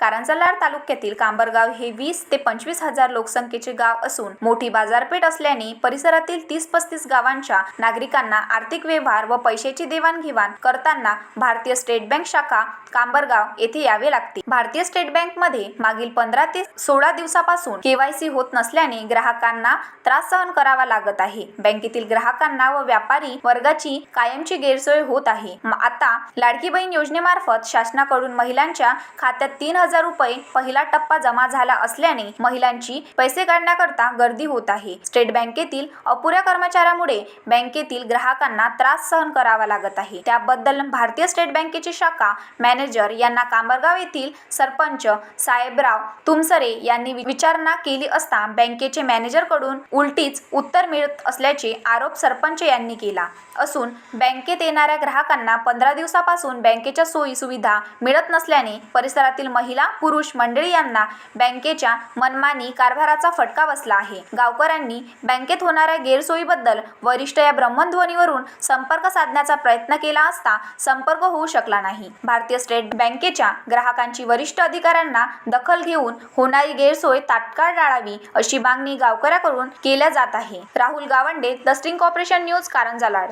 कारंजलाड तालुक्यातील कांबरगाव हे वीस ते पंचवीस हजार लोकसंख्येचे गाव असून मोठी बाजारपेठ असल्याने परिसरातील तीस पस्तीस गावांच्या नागरिकांना आर्थिक व्यवहार व पैशाची देवाणघेवाण करताना भारतीय स्टेट बँक शाखा कांबरगाव येथे यावे लागते. भारतीय स्टेट बँकमध्ये मागील पंधरा ते सोळा दिवसापासून केवायसी होत नसल्याने ग्राहकांना त्रास सहन करावा लागत आहे. बँकेतील ग्राहकांना व व्यापारी वर्गाची कायमची गैरसोय होत आहे. आता लाडकी बहीण योजनेमार्फत शासनाकडून महिलांच्या खात्यात तीन हजार रुपये पहिला टप्पा जमा झाला असल्याने महिलांची पैसे काढण्याकरता गर्दी होत आहे. स्टेट बँकेतील अपुऱ्या कर्मचाऱ्यामुळे बँकेतील ग्राहकांना त्रास सहन करावा लागत आहे. त्याबद्दल भारतीय स्टेट बँकेची शाखा मॅनेजर यांना कांबरगाव येथील सरपंच साहेबराव तुमसरे यांनी विचारणा केली असता बँकेचे मॅनेजरकडून उलटीच उत्तर मिळत असल्याचे आरोप सरपंच यांनी केला. असून बँकेत येणाऱ्या ग्राहकांना पंधरा दिवसापासून बँकेच्या सोयी सुविधा मिळत नसल्याने परिसरातील महिला पुरुष मंडळी यांना बँकेच्या मनमानी कारभाराचा फटका बसला आहे. गावकऱ्यांनी बँकेत होणाऱ्या गैरसोयीबद्दल वरिष्ठ या ब्रह्मध्वनीवरून संपर्क साधण्याचा प्रयत्न केला असता संपर्क होऊ शकला नाही. भारतीय स्टेट बँकेच्या ग्राहकांची वरिष्ठ अधिकाऱ्यांना दखल घेऊन होणारी गैरसोय तात्काळ टाळावी अशी मागणी गावकऱ्याकडून केल्या जात आहे. राहुल गावंडे दस्टिंग कॉर्पोरेशन न्यूज कारंजालाड